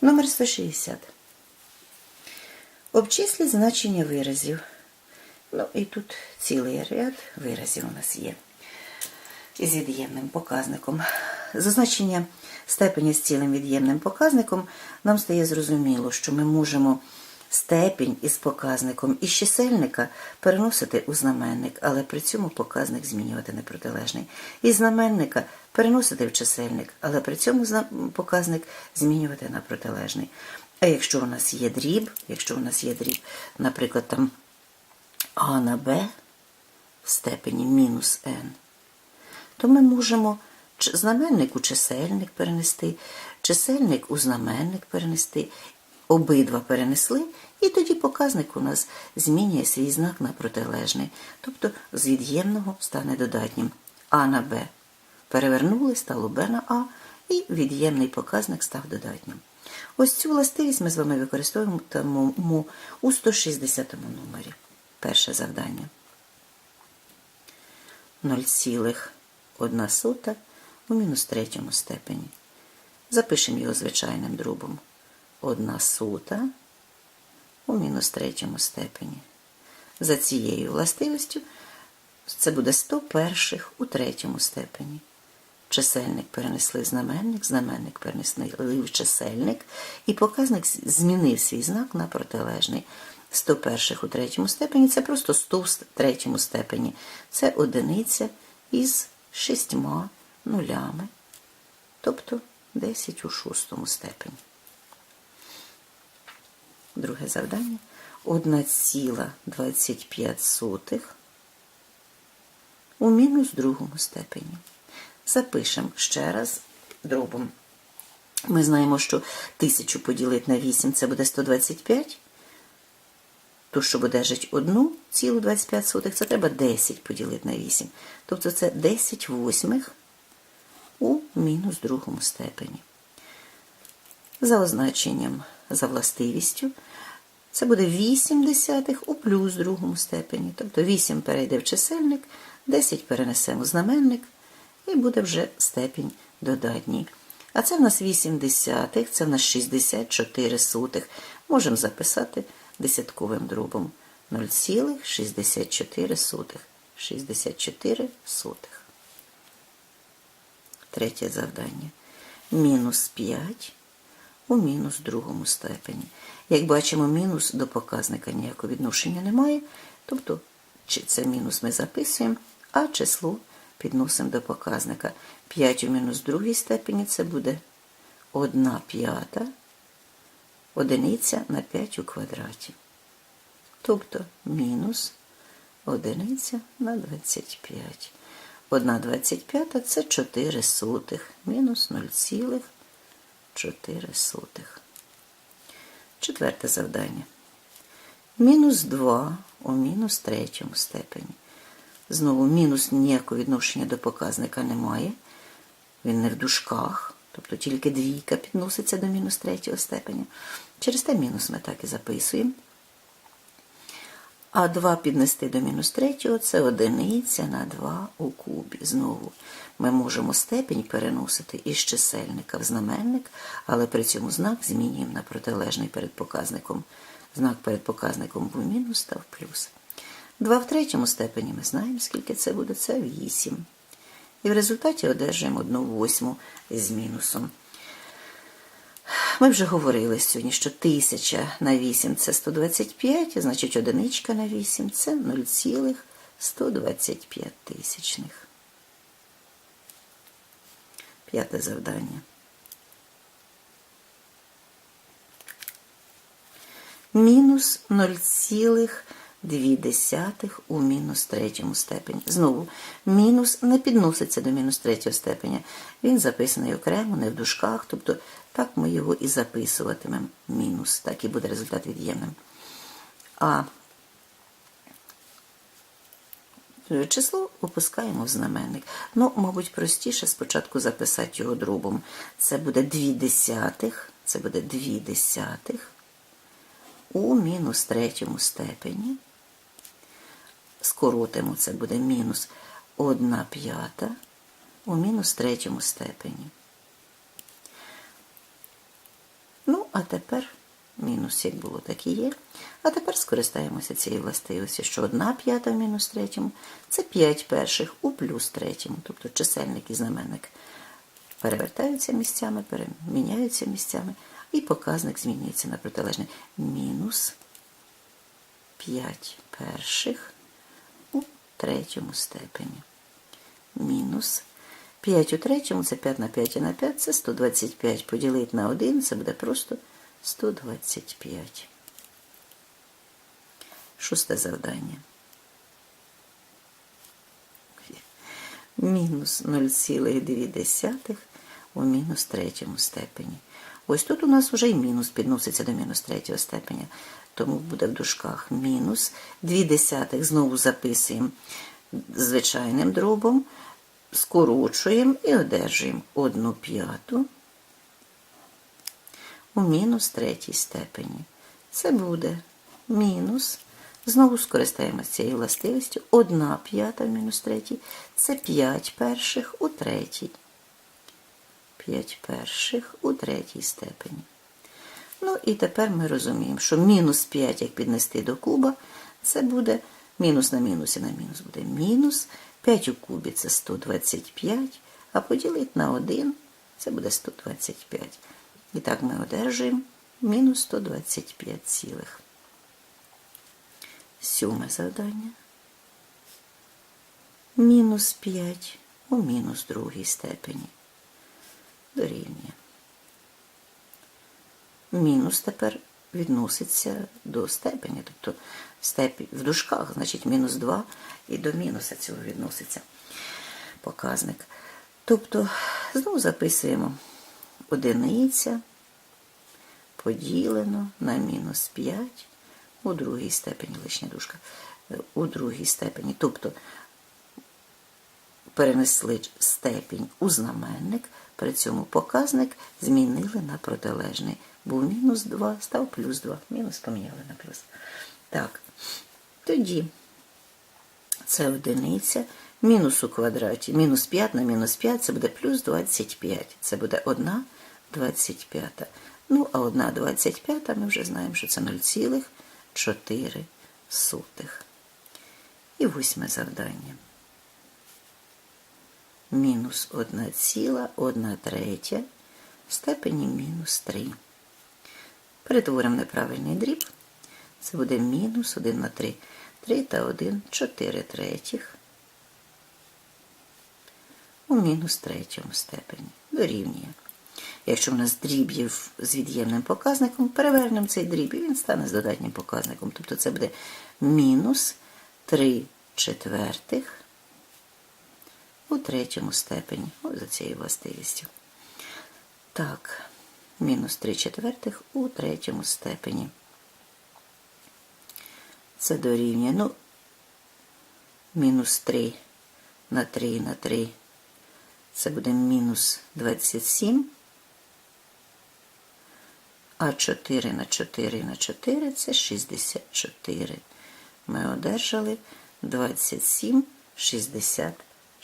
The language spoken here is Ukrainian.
Номер 160. Обчислі значення виразів. Ну і тут цілий ряд виразів у нас є. Із від'ємним показником. Зазначення степені з цілим від'ємним показником нам стає зрозуміло, що ми можемо степінь із показником із чисельника переносити у знаменник, але при цьому показник змінювати на протилежний. Із знаменника переносити в чисельник, але при цьому показник змінювати на протилежний. А якщо у нас є дріб, якщо у нас є дріб, наприклад, там а на Б в степені мінус n, то ми можемо знаменник у чисельник перенести, чисельник у знаменник перенести, обидва перенесли, і тоді показник у нас змінює свій знак на протилежний. Тобто з від'ємного стане додатнім А на Б. Перевернули, стало Б на А, і від'ємний показник став додатнім. Ось цю властивість ми з вами використовуємо у 160 номері. Перше завдання. 0,1 у мінус третьому степені. Запишемо його звичайним дробом. 1 сота у мінус третьому степені. За цією властивістю це буде 100 перших у третьому степені. Чисельник перенесли знаменник, знаменник перенесли в чисельник, і показник змінив свій знак на протилежний. 100 перших у третьому степені це просто 100 в третьому степені. Це одиниця із шістьма нулями, тобто 10 у шостому степені. Друге завдання 1,25 у мінус другому степені. Запишемо ще раз дробом. Ми знаємо, що 1000 поділити на 8 це буде 125. То, що одержить 1,25, це треба 10 поділити на 8. Тобто це 10 восьмих у мінус другому степені. За означенням, за властивістю, це буде 8 десятих у плюс другому степені. Тобто 8 перейде в чисельник, 10 перенесемо в знаменник, і буде вже степінь додатній. А це в нас 8 десятих, це в нас 64 сотих. Можемо записати десятковим дробом 0,64 сотих. 64 сотих. Третє завдання. Мінус 5 у мінус другому степені. Як бачимо, мінус до показника ніякого відношення немає, тобто чи це мінус ми записуємо, а число підносимо до показника. 5 у мінус другій степені це буде 1 п'ята одиниця на 5 у квадраті. Тобто мінус одиниця на 25. 1 25 це 4 сотих, мінус 0,4 сотих. Четверте завдання. Мінус 2 у мінус третьому степені. Знову мінус ніякого відношення до показника немає. Він не в дужках, тобто тільки двійка підноситься до мінус третього степеня. Через те мінус ми так і записуємо. А 2 піднести до мінус третього – це одиниця на 2 у кубі. Знову ми можемо степінь переносити із чисельника в знаменник, але при цьому знак змінюємо на протилежний перед показником. Знак перед показником був мінус, став плюс. 2 в третьому степені ми знаємо, скільки це буде, це 8. І в результаті одержуємо 1 восьму з мінусом. Ми вже говорили сьогодні, що 1000 на 8 це 125, значить одиничка на 8 це 0,125 тисячних. П'яте завдання. Мінус 0,2 у мінус третьому степені. Знову, мінус не підноситься до мінус третього степеня. Він записаний окремо, не в дужках, тобто так ми його і записуватимемо. Мінус, так і буде результат від'ємним. А число опускаємо в знаменник. Ну, мабуть, простіше спочатку записати його дробом. Це буде 2 десятих, це буде 2 десятих у мінус третьому степені. Скоротимо, це буде мінус 1 п'ята у мінус третьому степені. Ну, а тепер мінус як було, так і є. А тепер скористаємося цією властивістю, що 1 п'ята в мінус третьому це 5 перших у плюс третьому, тобто чисельник і знаменник перевертаються місцями, переміняються місцями, і показник змінюється на протилежний. Мінус 5 перших у третьому степені. Мінус 5 у третьому, це 5 на 5 і на 5, це 125. Поділити на 1, це буде просто 125. Шосте завдання. Мінус 0,2 у мінус третьому степені. Ось тут у нас вже і мінус підноситься до мінус третього степеня. Тому буде в дужках мінус 2 десятих. Знову записуємо звичайним дробом, скорочуємо і одержуємо 1 п'яту у мінус третій степені. Це буде мінус. Знову скористаємося цією властивістю. 1 п'ята в мінус третій. Це 5 перших у третій. 5 перших у третій степені. Ну і тепер ми розуміємо, що мінус 5, як піднести до куба, це буде мінус на мінусі на мінус буде мінус. 5 у кубі це 125, а поділити на 1 це буде 125. І так ми одержуємо мінус 125 цілих. Сьоме завдання. Мінус 5 у мінус другій степені. Дорівнює. Мінус тепер відноситься до степеня, тобто степень в дужках, значить мінус 2 і до мінуса цього відноситься показник. Тобто, знову записуємо одиниця поділено на мінус 5 у другій степені, лишня дужка, у другій степені. Тобто перенесли степінь у знаменник, при цьому показник змінили на протилежний. Був мінус 2, став плюс 2. Мінус поміняли на плюс. Так, тоді це одиниця. Мінус у квадраті. Мінус 5 на мінус 5 це буде плюс 25. Це буде 1 25. Ну, а 1 25 ми вже знаємо, що це 0,4. І восьме завдання. Мінус 1 ціла, 1 третя в степені мінус 3. Перетворимо неправильний дріб. Це буде мінус 1 на 3. 3 та 1 4 третіх у мінус третьому степені. Дорівнює. Якщо в нас дріб є з від'ємним показником, перевернемо цей дріб і він стане з додатнім показником. Тобто це буде мінус 3 четвертих у третьому степені. Ось за цією властивістю. Так, мінус 3 четвертих у третьому степені. Це дорівнює, ну, мінус 3 на 3 на 3. Це буде мінус 27. А 4 на 4 на 4 це 64. Ми одержали 27 64.